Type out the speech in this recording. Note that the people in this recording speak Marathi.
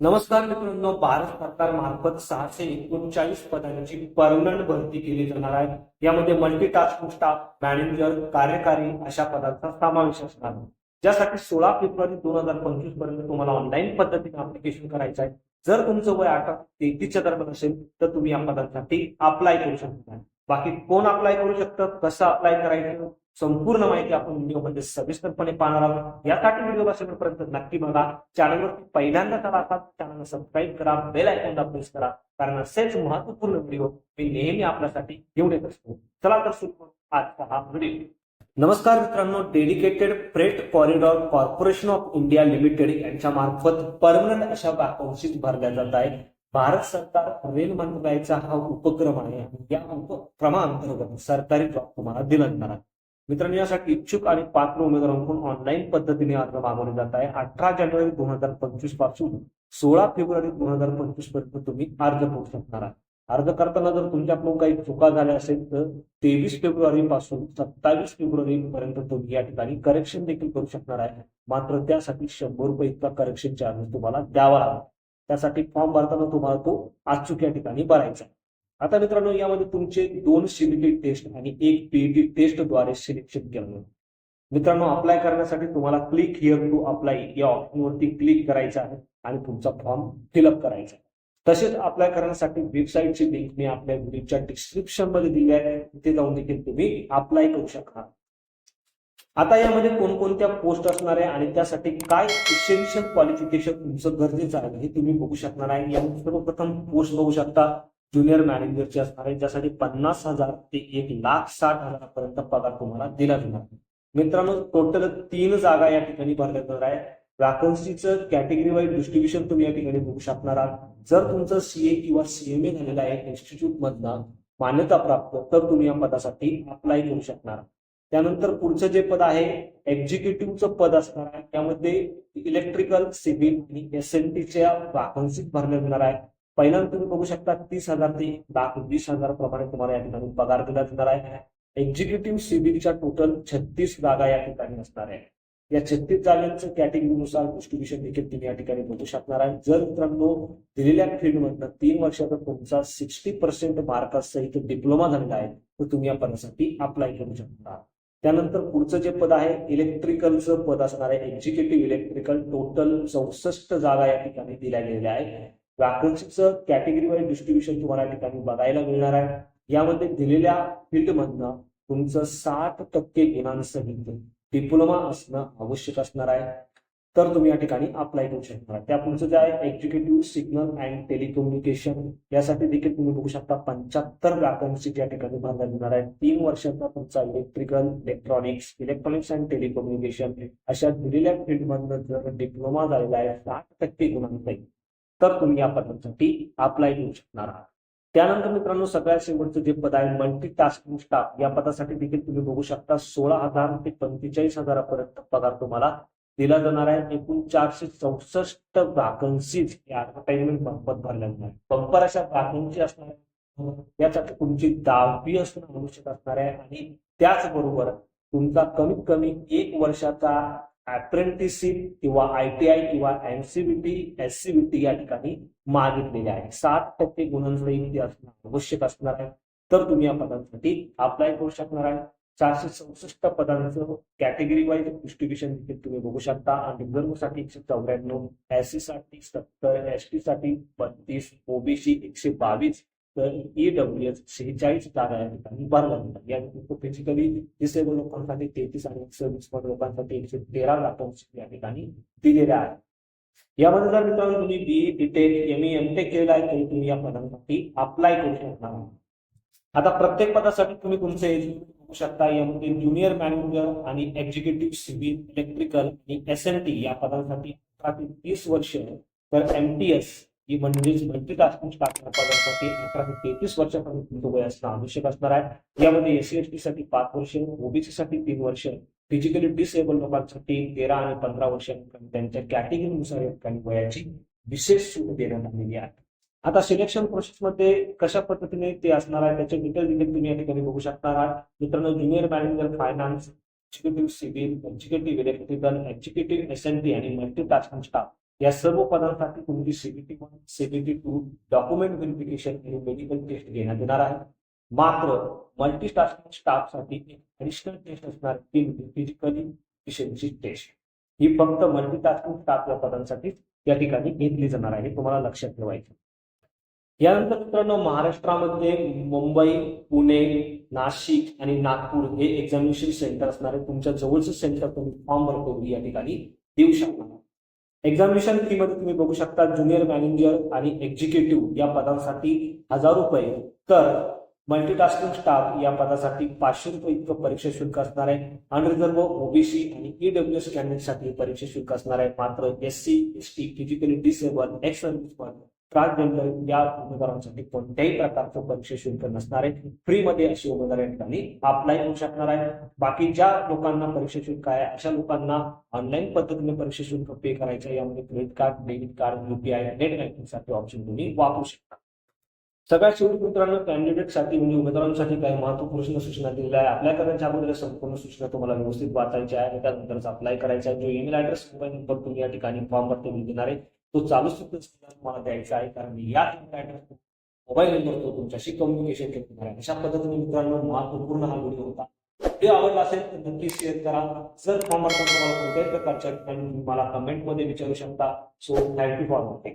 नमस्कार मित्रांनो भारत सरकार मार्फत सहाशे एकोणचाळीस पदांची परमनंट भरती केली जाणार आहे. यामध्ये मल्टीटास्किंग स्टाफ मॅनेजर कार्यकारी अशा पदांचा समावेश असणार आहे. ज्यासाठी सोळा फेब्रुवारी दोन हजार पंचवीसपर्यंत तुम्हाला ऑनलाईन पद्धतीने अप्लिकेशन करायचं आहे. जर तुमचं वय अठरा तेहतीसच्या दरम्यान असेल तर तुम्ही या पदांसाठी अप्लाय करू शकता. बाकी कोण अप्लाय करू शकतं? कसं अप्लाय करायचं? संपूर्ण माहिती आपण व्हिडिओमध्ये सविस्तरपणे पाहणार आहोत. यासाठी व्हिडिओ असेपर्यंत नक्की बघा. चॅनलवरती पहिल्यांदा करा असाल चॅनल सबस्क्राईब करा. बेल आयकॉनला प्रेस करा. कारण असेच महत्त्वपूर्ण व्हिडिओ मी नेहमी आपल्यासाठी घेऊन येत असतो. चला तर सुरू आजचा हा व्हिडिओ नमस्कार मित्रांनो. Dedicated freight corridor corporation of India limited यांच्या मार्फत परमनंट अशा वॅकन्सीज भरल्या जात आहेत भारत सरकार रेल मंत्रालयाचा हा उपक्रम आहे. या उपक्रमाअंतर्गत सरकारी जॉब तुम्हाला दिला जाणार आहे. मित्रांनो यासाठी इच्छुक आणि पात्र उमेदवारांकडून ऑनलाईन पद्धतीने अर्ज मागवले जात आहे अठरा जानेवारी दोन हजार पंचवीसपासून सोळा फेब्रुवारी दोन हजार पंचवीसपर्यंत तुम्ही अर्ज करू शकणार आहात. अर्ज करताना जर तुमच्याकडून काही चुका झाल्या असेल तर तेवीस फेब्रुवारी पासून सत्तावीस फेब्रुवारी पर्यंत तुम्ही या ठिकाणी करेक्शन देखील करू शकणार आहे मात्र त्यासाठी शंभर रुपये इतका करेक्शन चार्जेस तुम्हाला द्यावा लागेल. त्यासाठी फॉर्म भरताना तुम्हाला तो अचूक या ठिकाणी भरायचा आहे. आता मित्रांनो यामध्ये तुमचे दोन सीबीटी टेस्ट आणि एक पीईटी टेस्टद्वारे सिलेक्शन केलं. मित्रांनो अप्लाय करण्यासाठी तुम्हाला क्लिक हिअर टू अप्लाय या ऑप्शनवरती क्लिक करायचं आहे आणि तुमचा फॉर्म फिलअप करायचा तसेच अप्लाय करण्यासाठी वेबसाईटची लिंक मी आपल्या व्हिडिओच्या डिस्क्रिप्शनमध्ये दिली आहे. तिथे जाऊन देखील तुम्ही अप्लाय करू शकता. आता यामध्ये कोणकोणत्या पोस्ट असणार आहे आणि त्यासाठी काय इसेन्शियल क्वालिफिकेशन तुमचं गरजेचं आहे हे तुम्ही बघू शकणार आहे. यामध्ये सर्वप्रथम पोस्ट बघू शकता. ज्युनियर मॅनेजरचे असणार आहे ज्यासाठी पन्नास हजार ते एक लाख साठ हजारापर्यंत पगार तुम्हाला दिला जाणार मित्रांनो टोटल तीन जागा या ठिकाणी भरल्या जाणार आहे वॅकन्सीचं कॅटेगरी वाईज डिस्ट्रीब्युशन तुम्ही या ठिकाणी बघू शकणार आहात. जर तुमचं सीए किंवा सीएमए झालेलं आहे इन्स्टिट्यूट मधनं मान्यता प्राप्त तर तुम्ही या पदासाठी अप्लाय करू शकणार. त्यानंतर पुढचं जे पद आहे एक्झिक्युटिव्हचं पद असणार आहे. त्यामध्ये इलेक्ट्रिकल सिव्हिल आणि एस एन टीच्या वॅकन्सी भरल्या जाणार आहे पहिल्यांदा तुम्ही बघू शकता तीस हजार ते लाख वीस हजार प्रमाणे तुम्हाला या ठिकाणी पगार दिला जाणार आहे. एक्झिक्युटिव्ह सिव्हिलच्या टोटल छत्तीस जागा या ठिकाणी असणार आहे. या छत्तीस जागांचं कॅटेगरीनुसार डिस्ट्रीब्युशन देखील तुम्ही या ठिकाणी बघू शकणार आहे. जर मित्रांनो दिलेल्या फील्डमधनं तीन वर्षाचा तुमचा सिक्स्टी पर्सेंट मार्कासहित डिप्लोमा झालेला आहे तर तुम्ही या पदासाठी अप्लाय करू शकता त्यानंतर पुढचं जे पद आहे इलेक्ट्रिकलचं पद असणार आहे. एक्झिक्युटिव्ह इलेक्ट्रिकल टोटल चौसष्ट जागा या ठिकाणी दिल्या गेलेल्या आहेत. वॅकन्सीचं कॅटेगरी वाईज डिस्ट्रीब्युशन तुम्हाला या ठिकाणी बघायला मिळणार आहे. यामध्ये दिलेल्या फील्डमधनं तुमचं साठ टक्के गुणांसहित डिप्लोमा असणं आवश्यक असणार आहे. तर तुम्ही या ठिकाणी अप्लाय करू शकणार त्या पुढचं जे आहे एक्झिक्युटिव्ह सिग्नल अँड टेलिकम्युनिकेशन यासाठी देखील तुम्ही बघू शकता. पंच्याहत्तर वॅकन्सी या ठिकाणी भरल्या जाणार आहे. तीन वर्षाचा तुमचा electrical electronics electronics and telecommunication अशा दिलेल्या फील्डमधनं जर डिप्लोमा झालेला आहे साठ टक्के गुणांचा तर तुम्ही या पदांसाठी अप्लाय करू शकणार आहात. त्यानंतर मित्रांनो सगळ्यात शेवटचं जे पद आहे मल्टी टास्किंग स्टाफ या पदासाठी देखील तुम्ही बघू शकता सोळा हजार ते पंचेचाळीस हजारापर्यंत पगार तुम्हाला दिला जाणार आहे. एकूण चारशे चौसष्ट व्हॅकन्सीज या ऍडव्हर्टाइजमेंट मार्फत भरल्या जाणार आहे बंपर अशा व्हॅकन्सी असणार याच्यात यासाठी तुमची दहावी असणं आवश्यक असणार आहे आणि त्याचबरोबर तुमचा कमीत कमी एक वर्षाचा अप्रेंटिसशिप किंवा आयटीआय किंवा एनसीबीटी एससीबीटी या ठिकाणी मागितलेले आहे. सात टक्के गुणांसहित असणं आवश्यक असणार आहे. तर तुम्ही या पदांसाठी अप्लाय करू शकणार आहे. चारशे चौसष्ट पदांचं कॅटेगरी वाईज डिस्ट्रीब्युशन देखील तुम्ही बघू शकता. आणि रिझर्व्हसाठी एकशे चौऱ्याण्णव एससी साठी सत्तर एस टी साठी बत्तीस ओबीसी एकशे बावीस तर ईडब्ल्यू एस शेहेचाळीस जागा या ठिकाणी भरल्या जातात. या फिजिकली डिसेबल लोकांसाठी तेहतीस आणि एकशे वीस लोकांसाठी एकशे तेरा वॅकन्सी या ठिकाणी दिलेल्या आहेत. यामध्ये जर मित्रांनो तुम्ही B detail M M tech केलेला आहे तरी तुम्ही या पदांसाठी अप्लाय करू शकणार आता प्रत्येक पदासाठी तुम्ही तुमचे बघू शकता? यामध्ये ज्युनियर मॅनेजर आणि एक्झिक्युटिव्ह सिव्हिल इलेक्ट्रिकल आणि एस एन टी या पदांसाठी अठरा ते तीस वर्ष तर एम टी एस ही म्हणजेच मल्टीटास्किंग स्टाफ पदांसाठी अठरा ते तेहतीस वर्षापर्यंत वय असणं आवश्यक असणार आहे. यामध्ये एससी एस टी साठी पाच वर्ष ओबीसी साठी तीन वर्ष फिजिकली डिसेबल लोकांसाठी तेरा आणि पंधरा वर्ष त्यांच्या कॅटेगरीनुसार या ठिकाणी वयाची विशेष सूट देण्यात आलेली आहे. आता सिलेक्शन प्रोसेसमध्ये कशा पद्धतीने ते असणार आहे त्याचे डिटेल देखील तुम्ही या ठिकाणी बघू शकणार आहात. मित्रांनो junior manager finance executive civil executive electrical executive S N T आणि मल्टीटास्किंग स्टाफ या सर्व पदांसाठी तुमची CBT one CBT two document verification आणि मेडिकल टेस्ट घेण्यात येणार आहे. मात्र मल्टीटास्किंग स्टाफसाठी एक ऍडिशनल टेस्ट असणार ती म्हणजे फिजिकली इफिशियन्सी टेस्ट ही फक्त मल्टीटास्किंग स्टाफ या पदांसाठी या ठिकाणी घेतली जाणार आहे तुम्हाला लक्षात ठेवायचं यानंतर मित्रांनो महाराष्ट्रामध्ये मुंबई पुणे नाशिक आणि नागपूर हे एक्झामिनेशन सेंटर असणारे तुमच्या जवळचं सेंटर तुम्ही फॉर्म भरतो या ठिकाणी देऊ शकता एक्झामिनेशन फी मध्ये तुम्ही बघू शकता ज्युनियर मॅनेजर आणि एक्झिक्युटिव्ह या पदांसाठी हजार रुपये. तर मल्टीटास्किंग स्टाफ या पदासाठी पाचशे रुपये इतकं परीक्षा शुल्क असणार आहे. अनरिझर्व ओबीसी आणि ईडब्ल्यू एस कॅन्डिडेटसाठी परीक्षा शुल्क असणार आहे. मात्र S C S T physically disable ex transgender या उमेदवारांसाठी कोणत्याही प्रकारचं परीक्षा शुल्क नसणार आहे. फ्रीमध्ये अशी उमेदवार या ठिकाणी अप्लाय होऊ शकणार आहे. बाकी ज्या लोकांना परीक्षा शुल्क आहे अशा लोकांना ऑनलाईन पद्धतीने परीक्षा शुल्क पे करायचं आहे. यामध्ये credit card debit card UPI net बँकिंगसाठी ऑप्शन तुम्ही वापरू शकता. सगळ्या शेवटी मित्रांनो कॅन्डिडेटसाठी म्हणजे उमेदवारांसाठी काही महत्त्वपूर्ण सूचना दिलेल्या आहे अप्लाय करण्याच्या अगोदर संपूर्ण सूचना तुम्हाला व्यवस्थित वाचायच्या आहे आणि त्यानंतरच अप्लाय करायचा आहे. जो ईमेल ऍड्रेस मोबाईल नंबर तुम्ही या ठिकाणी फॉर्म वरती देणार आहे. तो चालू सुद्धा तुम्हाला द्यायचा आहे. कारण या तुमच्या मोबाईल नंबर तो तुमच्याशी कम्युनिकेशन करणार आहे अशा पद्धतीने मित्रांनो महत्त्वपूर्ण हा व्हिडिओ होता. व्हिडिओ आवडला असेल तर नक्की शेअर करा. जर फॉर्म तुम्हाला कोणत्याही प्रकारच्या ठिकाणी मला कमेंटमध्ये विचारू शकता. So thank you for watching